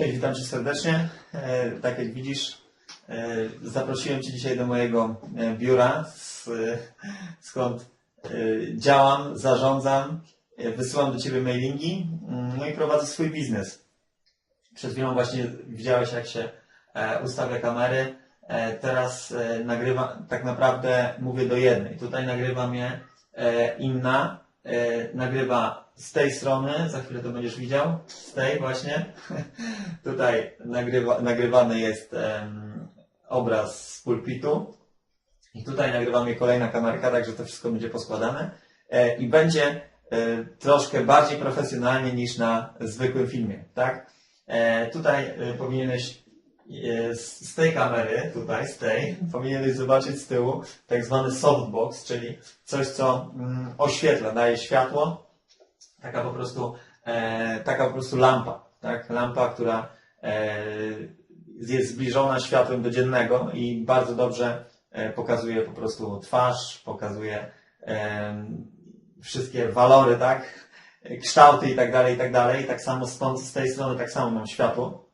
Cześć, witam Cię serdecznie. E, tak jak widzisz, e, zaprosiłem Cię dzisiaj do mojego e, biura, skąd działam, zarządzam, wysyłam do Ciebie mailingi, mm, no i prowadzę swój biznes. Przed chwilą właśnie widziałeś, jak się ustawia kamery. Teraz nagrywam, tak naprawdę mówię do jednej. Tutaj nagrywa mnie inna, nagrywa z tej strony, za chwilę to będziesz widział, z tej właśnie. Tutaj nagrywa, nagrywany jest em, obraz z pulpitu i tutaj nagrywa mnie kolejna kamerka, także to wszystko będzie poskładane e, i będzie e, troszkę bardziej profesjonalnie niż na zwykłym filmie, tak? E, tutaj e, powinieneś e, z, z tej kamery, tutaj z tej, powinieneś zobaczyć z tyłu tak zwany softbox, czyli coś, co mm, oświetla, daje światło, taka po prostu, e, taka po prostu lampa, tak? Lampa, która e, jest zbliżona światłem do dziennego i bardzo dobrze e, pokazuje po prostu twarz, pokazuje e, wszystkie walory, tak? Kształty i tak dalej, i tak dalej. Tak samo stąd, z tej strony tak samo mam światło.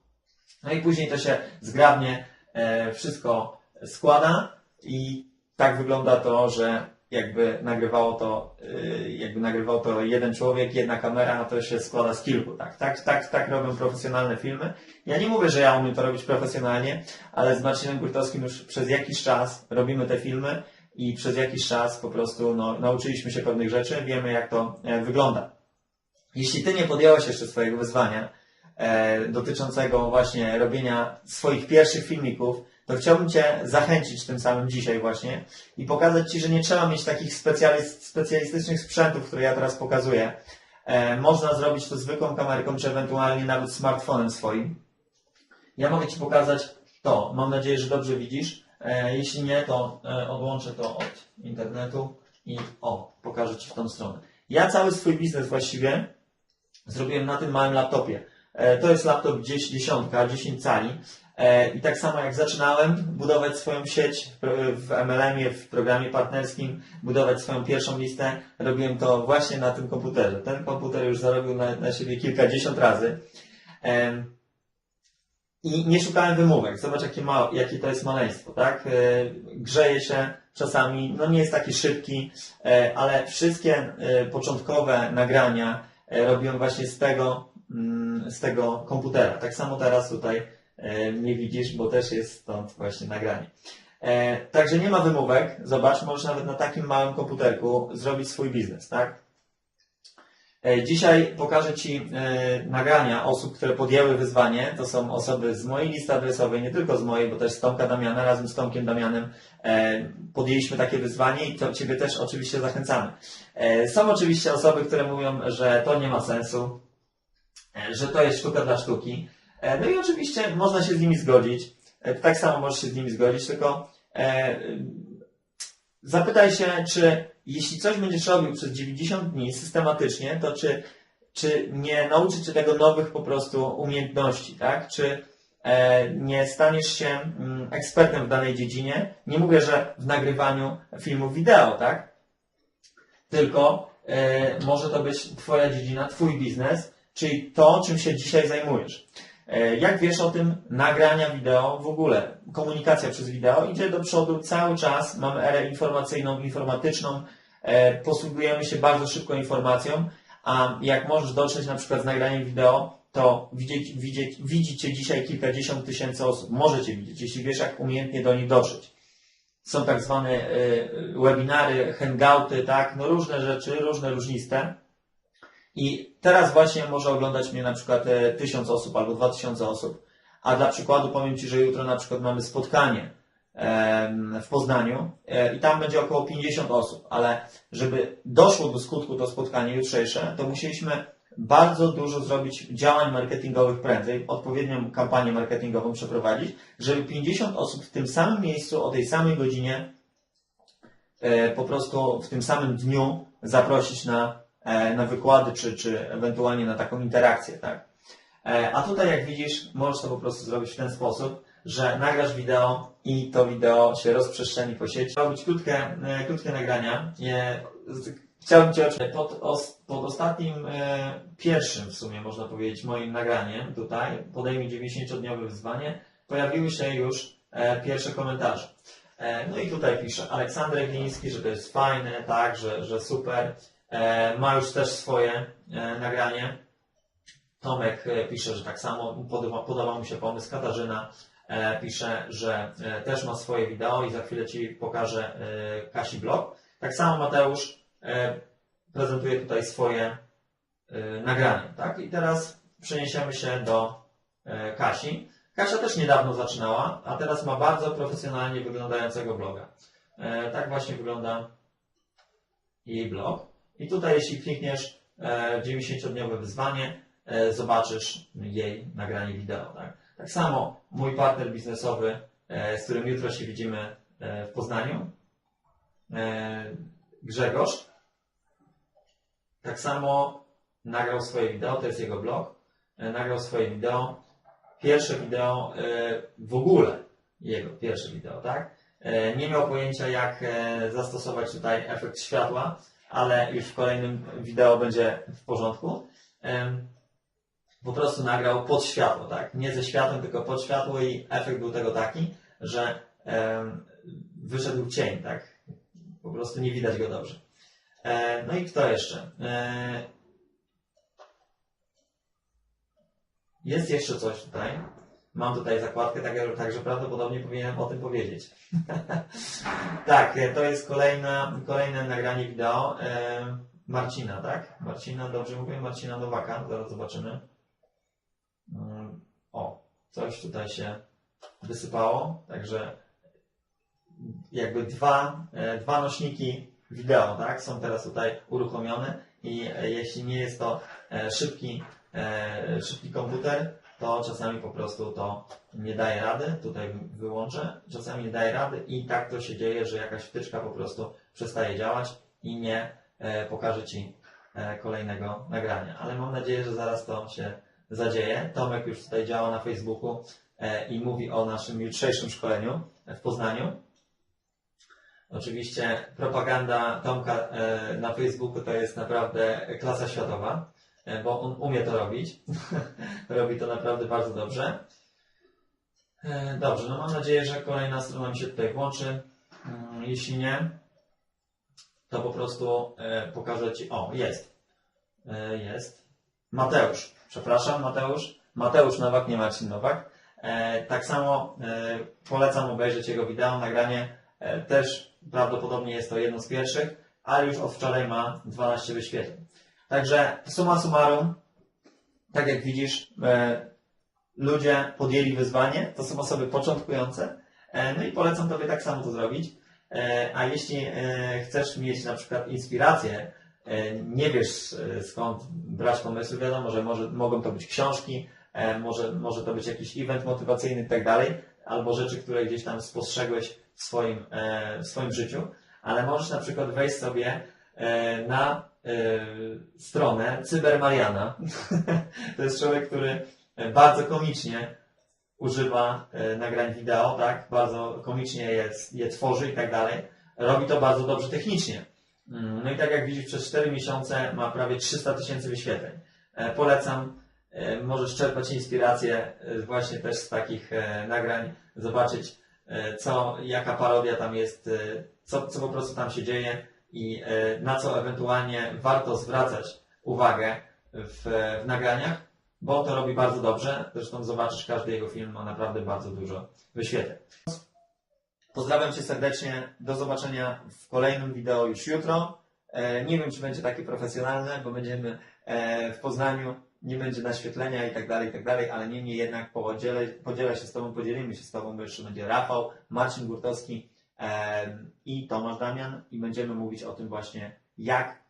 No i później to się zgrabnie e, wszystko składa i tak wygląda to, że jakby nagrywało to, y, jakby nagrywał to jeden człowiek, jedna kamera, a to się składa z kilku, tak? Tak, tak, tak robią profesjonalne filmy. Ja nie mówię, że ja umiem to robić profesjonalnie, ale z Marcinem Kurtowskim już przez jakiś czas robimy te filmy i przez jakiś czas po prostu no, nauczyliśmy się pewnych rzeczy, wiemy jak to e, wygląda. Jeśli Ty nie podjąłeś jeszcze swojego wyzwania e, dotyczącego właśnie robienia swoich pierwszych filmików, to chciałbym Cię zachęcić tym samym dzisiaj właśnie i pokazać Ci, że nie trzeba mieć takich specjalis- specjalistycznych sprzętów, które ja teraz pokazuję. E, można zrobić to zwykłą kamerką, czy ewentualnie nawet smartfonem swoim. Ja mogę Ci pokazać to. Mam nadzieję, że dobrze widzisz. E, jeśli nie, to e, odłączę to od internetu i o, pokażę Ci w tą stronę. Ja cały swój biznes właściwie zrobiłem na tym małym laptopie. E, To jest laptop gdzieś dziesiątka, 10 cali. E, I tak samo jak zaczynałem budować swoją sieć w- MLM-ie, w programie partnerskim, budować swoją pierwszą listę, robiłem to właśnie na tym komputerze. Ten komputer już zarobił na, na siebie kilkadziesiąt razy. I nie szukałem wymówek. Zobacz, jakie, ma, jakie to jest maleństwo, tak? E, Grzeje się czasami, no nie jest taki szybki, ale wszystkie początkowe nagrania robiłem właśnie z tego, z tego komputera. Tak samo teraz tutaj e, nie widzisz, bo też jest stąd właśnie nagranie. E, Także nie ma wymówek. Zobacz, możesz nawet na takim małym komputerku zrobić swój biznes, tak? E, Dzisiaj pokażę Ci nagrania osób, które podjęły wyzwanie. To są osoby z mojej listy adresowej, nie tylko z mojej, bo też z Tomka Damiana, razem z Tomkiem Damianem podjęliśmy takie wyzwanie i to Ciebie też oczywiście zachęcamy. Są oczywiście osoby, które mówią, że to nie ma sensu, że to jest sztuka dla sztuki. E, No i oczywiście można się z nimi zgodzić. E, Tak samo możesz się z nimi zgodzić, tylko e, zapytaj się, czy jeśli coś będziesz robił przez 90 dni systematycznie, to czy, czy nie nauczy Cię tego nowych po prostu umiejętności, tak? Czy e, nie staniesz się mm, ekspertem w danej dziedzinie? Nie mówię, że w nagrywaniu filmów wideo, tak? Tylko e, może to być Twoja dziedzina, Twój biznes, czyli to, czym się dzisiaj zajmujesz. E, Jak wiesz o tym, nagrania wideo w ogóle, komunikacja przez wideo idzie do przodu cały czas. Mamy erę informacyjną, informatyczną, e, posługujemy się bardzo szybko informacją, a jak możesz dotrzeć na przykład z nagraniem wideo, to widzieć, widzieć, widzi Cię dzisiaj kilkadziesiąt tysięcy osób. Możecie widzieć, jeśli wiesz, jak umiejętnie do nich dotrzeć. Są tak zwane e, webinary, hangouty, tak, no różne rzeczy, różne różniste. I teraz właśnie może oglądać mnie na przykład e, tysiąc osób albo dwa tysiące osób. A dla przykładu powiem Ci, że jutro na przykład mamy spotkanie w Poznaniu e, i tam będzie około 50 osób, ale żeby doszło do skutku to spotkanie jutrzejsze, to musieliśmy bardzo dużo zrobić działań marketingowych prędzej, odpowiednią kampanię marketingową przeprowadzić, żeby 50 osób w tym samym miejscu o tej samej godzinie e, po prostu w tym samym dniu zaprosić na, e, na wykłady, czy, czy ewentualnie na taką interakcję, tak? E, A tutaj, jak widzisz, możesz to po prostu zrobić w ten sposób, że nagrasz wideo i to wideo się rozprzestrzeni po sieci. Robić krótkie, e, krótkie nagrania. Chciałbym Cię pod, pod ostatnim, e, pierwszym w sumie można powiedzieć moim nagraniem tutaj, podejmij 90-dniowe wyzwanie, pojawiły się już e, pierwsze komentarze. E, no i tutaj pisze Aleksander Gliński, że to jest fajne, tak, że, że super. E, ma już też swoje e, nagranie. Tomek e, pisze, że tak samo podoba, podoba mu się pomysł. Katarzyna pisze, że też ma swoje wideo i za chwilę Ci pokażę Kasi blog. Tak samo Mateusz prezentuje tutaj swoje nagranie. Tak? I teraz przeniesiemy się do Kasi. Kasia też niedawno zaczynała, a teraz ma bardzo profesjonalnie wyglądającego bloga. Tak właśnie wygląda jej blog. I tutaj, jeśli klikniesz e, w 90-dniowe wyzwanie, e, zobaczysz jej nagranie wideo. Tak? tak samo mój partner biznesowy, e, z którym jutro się widzimy e, w Poznaniu, e, Grzegorz, tak samo nagrał swoje wideo, to jest jego blog, e, nagrał swoje wideo, pierwsze wideo e, w ogóle, jego pierwsze wideo, tak? E, Nie miał pojęcia jak e, zastosować tutaj efekt światła, ale już w kolejnym wideo będzie w porządku. Po prostu nagrał pod światło, tak? Nie ze światłem, tylko pod światło i efekt był tego taki, że wyszedł cień, tak? Po prostu nie widać go dobrze. E, No i kto jeszcze? E, Jest jeszcze coś tutaj. Mam tutaj zakładkę, tak- także prawdopodobnie powinienem o tym powiedzieć. tak, e, to jest kolejna, kolejne nagranie wideo e, Marcina, tak? Marcina, dobrze mówię? Marcina Nowaka, zaraz zobaczymy. Mm, O, coś tutaj się wysypało, także jakby dwa, e, dwa nośniki wideo, tak? Są teraz tutaj uruchomione i jeśli nie jest to szybki, szybki komputer, to czasami po prostu to nie daje rady. Tutaj wyłączę. Czasami nie daje rady i tak to się dzieje, że jakaś wtyczka po prostu przestaje działać i nie e, pokaże Ci e, kolejnego nagrania. Ale mam nadzieję, że zaraz to się zadzieje. Tomek już tutaj działa na Facebooku e, i mówi o naszym jutrzejszym szkoleniu w Poznaniu. Oczywiście propaganda Tomka na Facebooku to jest naprawdę klasa światowa, bo on umie to robić. Robi to naprawdę bardzo dobrze. E, Dobrze, no mam nadzieję, że kolejna strona mi się tutaj włączy. Mm, Jeśli nie, to po prostu e, pokażę Ci. O, jest. E, Jest. Mateusz. Przepraszam, Mateusz. Mateusz Nowak, nie Marcin Nowak. E, Tak samo e, polecam obejrzeć jego wideo, nagranie. E, Też prawdopodobnie jest to jedno z pierwszych, ale już od wczoraj ma 12 wyświetleń. Także summa summarum, tak jak widzisz, e, ludzie podjęli wyzwanie, to są osoby początkujące, e, no i polecam Tobie tak samo to zrobić. E, A jeśli chcesz mieć na przykład inspirację, nie wiesz skąd brać pomysły, wiadomo, że może, mogą to być książki, może, może to być jakiś event motywacyjny i tak dalej, albo rzeczy, które gdzieś tam spostrzegłeś w swoim, w swoim życiu, ale możesz na przykład wejść sobie na stronę Cybermariana. to jest człowiek, który e, bardzo komicznie używa e, nagrań wideo, tak? Bardzo komicznie je, je tworzy i tak dalej. Robi to bardzo dobrze technicznie. Mm, No i tak jak widzisz, przez 4 miesiące ma prawie 300 tysięcy wyświetleń. E, Polecam, e, możesz czerpać inspirację e, właśnie też z takich e, nagrań, zobaczyć e, co, jaka parodia tam jest, e, co, co po prostu tam się dzieje i e, na co ewentualnie warto zwracać uwagę w, w nagraniach, bo to robi bardzo dobrze. Zresztą zobaczysz, każdy jego film ma naprawdę bardzo dużo wyświetleń. Pozdrawiam Cię serdecznie. Do zobaczenia w kolejnym wideo już jutro. E, Nie wiem, czy będzie takie profesjonalne, bo będziemy e, w Poznaniu, nie będzie naświetlenia i tak dalej, i tak dalej, ale niemniej jednak podzielę, podzielę się z Tobą, podzielimy się z Tobą, bo jeszcze będzie Rafał, Marcin Gurtowski i Tomasz Damian i będziemy mówić o tym właśnie, jak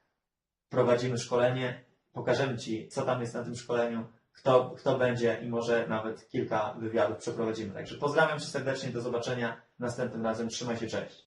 prowadzimy szkolenie. Pokażemy Ci, co tam jest na tym szkoleniu, kto, kto będzie i może nawet kilka wywiadów przeprowadzimy. Także pozdrawiam Cię serdecznie, do zobaczenia następnym razem. Trzymaj się, cześć.